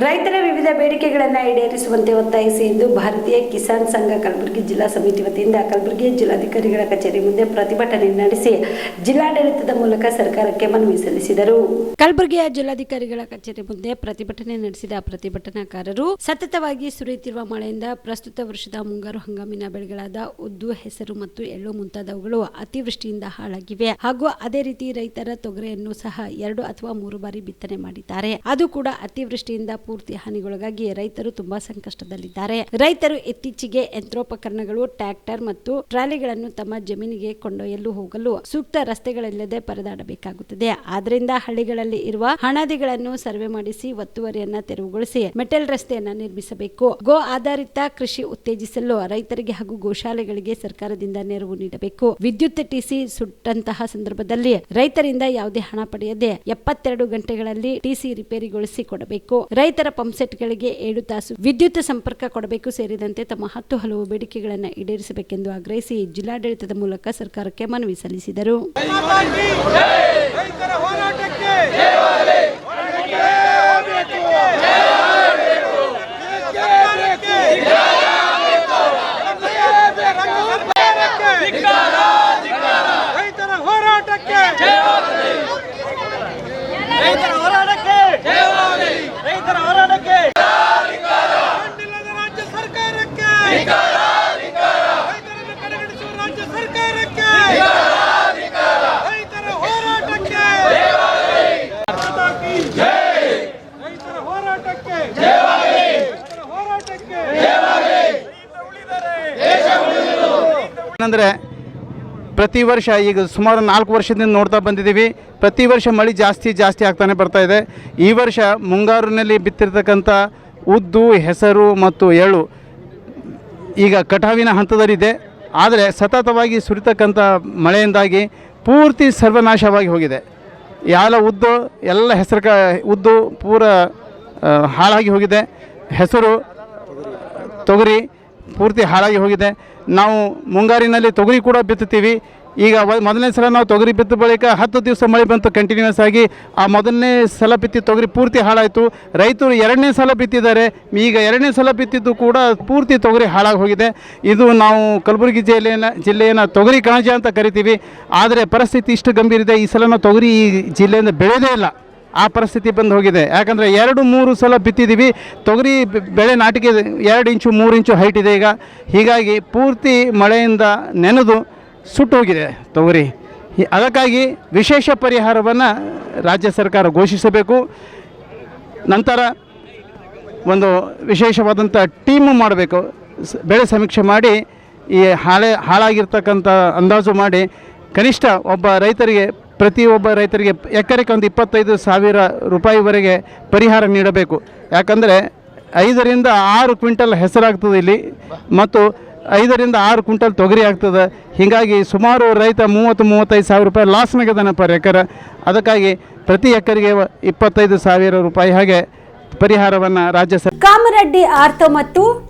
ರೈತರ ವಿವಿಧ ಬೇಡಿಕೆಗಳನ್ನು ಈಡೇರಿಸುವಂತೆ ಒತ್ತಾಯಿಸಿ ಎಂದು ಭಾರತೀಯ ಕಿಸಾನ್ ಸಂಘ ಕಲಬುರಗಿ ಜಿಲ್ಲಾ ಸಮಿತಿ ವತಿಯಿಂದ ಕಲಬುರಗಿ ಜಿಲ್ಲಾಧಿಕಾರಿಗಳ ಕಚೇರಿ ಮುಂದೆ ಪ್ರತಿಭಟನೆ ನಡೆಸಿ ಜಿಲ್ಲಾಡಳಿತದ ಮೂಲಕ ಸರ್ಕಾರಕ್ಕೆ ಮನವಿ ಸಲ್ಲಿಸಿದರು. ಕಲಬುರಗಿಯ ಜಿಲ್ಲಾಧಿಕಾರಿಗಳ ಕಚೇರಿ ಮುಂದೆ ಪ್ರತಿಭಟನೆ ನಡೆಸಿದ ಪ್ರತಿಭಟನಾಕಾರರು ಸತತವಾಗಿ ಸುರಿಯುತ್ತಿರುವ ಮಳೆಯಿಂದ ಪ್ರಸ್ತುತ ವರ್ಷದ ಮುಂಗಾರು ಹಂಗಾಮಿನ ಬೆಳೆಗಳಾದ ಉದ್ದು, ಹೆಸರು ಮತ್ತು ಎಳ್ಳು ಮುಂತಾದವುಗಳು ಅತಿವೃಷ್ಟಿಯಿಂದ ಹಾಳಾಗಿವೆ. ಹಾಗೂ ಅದೇ ರೀತಿ ರೈತರ ತೊಗರೆಯನ್ನು ಸಹ ಎರಡು ಅಥವಾ ಮೂರು ಬಾರಿ ಬಿತ್ತನೆ ಮಾಡಿದ್ದಾರೆ. ಅದು ಕೂಡ ಅತಿವೃಷ್ಟಿಯಿಂದ ಪೂರ್ತಿ ಹಾನಿಗೊಳಗಾಗಿ ರೈತರು ತುಂಬಾ ಸಂಕಷ್ಟದಲ್ಲಿದ್ದಾರೆ. ರೈತರು ಇತ್ತೀಚೆಗೆ ಯಂತ್ರೋಪಕರಣಗಳು, ಟ್ರ್ಯಾಕ್ಟರ್ ಮತ್ತು ಟ್ರಾಲಿಗಳನ್ನು ತಮ್ಮ ಜಮೀನಿಗೆ ಕೊಂಡೊಯ್ಯಲು ಹೋಗಲು ಸೂಕ್ತ ರಸ್ತೆಗಳಿಲ್ಲದೆ ಪರದಾಡಬೇಕಾಗುತ್ತದೆ. ಆದ್ರಿಂದ ಹಳ್ಳಿಗಳಲ್ಲಿ ಇರುವ ಹಣದಿಗಳನ್ನು ಸರ್ವೆ ಮಾಡಿಸಿ ಒತ್ತುವರಿಯನ್ನ ತೆರವುಗೊಳಿಸಿ ಮೆಟಲ್ ರಸ್ತೆಯನ್ನ ನಿರ್ಮಿಸಬೇಕು. ಗೋ ಆಧಾರಿತ ಕೃಷಿ ಉತ್ತೇಜಿಸಲು ರೈತರಿಗೆ ಹಾಗೂ ಗೋಶಾಲೆಗಳಿಗೆ ಸರ್ಕಾರದಿಂದ ನೆರವು ನೀಡಬೇಕು. ವಿದ್ಯುತ್ ಟಿಸಿ ಸುಟ್ಟಂತಹ ಸಂದರ್ಭದಲ್ಲಿ ರೈತರಿಂದ ಯಾವುದೇ ಹಣ ಪಡೆಯದೆ ಎಪ್ಪತ್ತೆರಡು ಗಂಟೆಗಳಲ್ಲಿ ಟಿಸಿ ರಿಪೇರಿಗೊಳಿಸಿ ಕೊಡಬೇಕು. ರೈತರ ಪಂಪ್ಸೆಟ್ಗಳಿಗೆ ಏಳು ತಾಸು ವಿದ್ಯುತ್ ಸಂಪರ್ಕ ಕೊಡಬೇಕು ಸೇರಿದಂತೆ ತಮ್ಮ ಹತ್ತು ಹಲವು ಬೇಡಿಕೆಗಳನ್ನು ಈಡೇರಿಸಬೇಕೆಂದು ಆಗ್ರಹಿಸಿ ಜಿಲ್ಲಾಡಳಿತದ ಮೂಲಕ ಸರ್ಕಾರಕ್ಕೆ ಮನವಿ ಸಲ್ಲಿಸಿದರು ರೈತರ ಹೋರಾಟಕ್ಕೆ ಫಂಡಿಲ್ಲದ ರಾಜ್ಯ ಸರ್ಕಾರಕ್ಕೆ ರೈತರನ್ನು ಕಡೆಗಣಿಸುವ ರಾಜ್ಯ ಸರ್ಕಾರಕ್ಕೆ ರೈತರ ಹೋರಾಟಕ್ಕೆ ರೈತರ ಹೋರಾಟಕ್ಕೆ ರೈತರ ಹೋರಾಟಕ್ಕೆ ಏನಂದರೆ, ಪ್ರತಿ ವರ್ಷ ಈಗ ಸುಮಾರು ನಾಲ್ಕು ವರ್ಷದಿಂದ ನೋಡ್ತಾ ಬಂದಿದ್ದೀವಿ. ಪ್ರತಿ ವರ್ಷ ಮಳೆ ಜಾಸ್ತಿ ಜಾಸ್ತಿ ಆಗ್ತಾನೆ ಬರ್ತಾ ಇದೆ. ಈ ವರ್ಷ ಮುಂಗಾರಿನಲ್ಲಿ ಬಿತ್ತಿರ್ತಕ್ಕಂಥ ಉದ್ದು, ಹೆಸರು ಮತ್ತು ಎಳ್ಳು ಈಗ ಕಟಾವಿನ ಹಂತದಲ್ಲಿದೆ. ಆದರೆ ಸತತವಾಗಿ ಸುರಿತಕ್ಕಂಥ ಮಳೆಯಿಂದಾಗಿ ಪೂರ್ತಿ ಸರ್ವನಾಶವಾಗಿ ಹೋಗಿದೆ. ಯಾಲ ಉದ್ದು, ಎಲ್ಲ ಹೆಸರು ಕ ಉದ್ದು ಪೂರ ಹಾಳಾಗಿ ಹೋಗಿದೆ. ಹೆಸರು ತೊಗರಿ ಪೂರ್ತಿ ಹಾಳಾಗಿ ಹೋಗಿದೆ. ನಾವು ಮುಂಗಾರಿನಲ್ಲಿ ತೊಗರಿ ಕೂಡ ಬಿತ್ತುತ್ತೀವಿ. ಈಗ ಮೊದಲನೇ ಸಲ ನಾವು ತೊಗರಿ ಬಿತ್ತ ಬಳಿಕ ಹತ್ತು ದಿವಸ ಮಳೆ ಬಂತು ಕಂಟಿನ್ಯೂಸ್ ಆಗಿ. ಆ ಮೊದಲನೇ ಸಲ ಬಿತ್ತಿ ತೊಗರಿ ಪೂರ್ತಿ ಹಾಳಾಯಿತು. ರೈತರು ಎರಡನೇ ಸಲ ಬಿತ್ತಿದ್ದಾರೆ. ಈಗ ಎರಡನೇ ಸಲ ಬಿತ್ತಿದ್ದು ಕೂಡ ಪೂರ್ತಿ ತೊಗರಿ ಹಾಳಾಗಿ ಹೋಗಿದೆ. ಇದು ನಾವು ಕಲಬುರಗಿ ಜಿಲ್ಲೆಯ ಜಿಲ್ಲೆಯನ್ನು ತೊಗರಿ ಕಣಜ ಅಂತ ಕರಿತೀವಿ. ಆದರೆ ಪರಿಸ್ಥಿತಿ ಇಷ್ಟು ಗಂಭೀರ ಇದೆ. ಈ ಸಲ ನಾವು ತೊಗರಿ ಈ ಜಿಲ್ಲೆಯಿಂದ ಬೆಳೆಯದೇ ಇಲ್ಲ. ಆ ಪರಿಸ್ಥಿತಿ ಬಂದು ಹೋಗಿದೆ. ಯಾಕಂದರೆ ಎರಡು, ಮೂರು ಸಲ ಬಿತ್ತಿದ್ದೀವಿ. ತೊಗರಿ ಬೆಳೆ ನಾಟಿಗೆ ಎರಡು ಇಂಚು, ಮೂರು ಇಂಚು ಹೈಟ್ ಇದೆ ಈಗ. ಹೀಗಾಗಿ ಪೂರ್ತಿ ಮಳೆಯಿಂದ ನೆನೆದು ಸುಟ್ಟು ಹೋಗಿದೆ ತೊಗರಿ. ಅದಕ್ಕಾಗಿ ವಿಶೇಷ ಪರಿಹಾರವನ್ನು ರಾಜ್ಯ ಸರ್ಕಾರ ಘೋಷಿಸಬೇಕು. ನಂತರ ಒಂದು ವಿಶೇಷವಾದಂಥ ಟೀಮು ಮಾಡಬೇಕು. ಬೆಳೆ ಸಮೀಕ್ಷೆ ಮಾಡಿ, ಈ ಹಾಳೆ ಹಾಳಾಗಿರ್ತಕ್ಕಂಥ ಅಂದಾಜು ಮಾಡಿ, ಕನಿಷ್ಠ ಒಬ್ಬ ರೈತರಿಗೆ ಪ್ರತಿಯೊಬ್ಬ ರೈತರಿಗೆ ಎಕರೆಗೆ ಒಂದು ಇಪ್ಪತ್ತೈದು ಸಾವಿರ ರೂಪಾಯಿವರೆಗೆ ಪರಿಹಾರ ನೀಡಬೇಕು. ಯಾಕಂದರೆ ಐದರಿಂದ ಆರು ಕ್ವಿಂಟಲ್ ಹೆಸರಾಗ್ತದೆ ಇಲ್ಲಿ ಮತ್ತು ಐದರಿಂದ ಆರು ಕ್ವಿಂಟಲ್ ತೊಗರಿ ಆಗ್ತದೆ. ಹೀಗಾಗಿ ಸುಮಾರು ರೈತ ಮೂವತ್ತು, ಮೂವತ್ತೈದು ಸಾವಿರ ರೂಪಾಯಿ ಲಾಸ್ ಅದಾನ ಪರ್ ಎಕರೆ. ಅದಕ್ಕಾಗಿ ಪ್ರತಿ ಎಕರೆಗೆ ಇಪ್ಪತ್ತೈದು ಸಾವಿರ ರೂಪಾಯಿ ಹಾಗೆ ಪರಿಹಾರವನ್ನು ರಾಜ್ಯ ಸರ್ಕಾರ ಕಾಮರೆಡ್ಡಿ ಆರ್ತ ಮತ್ತು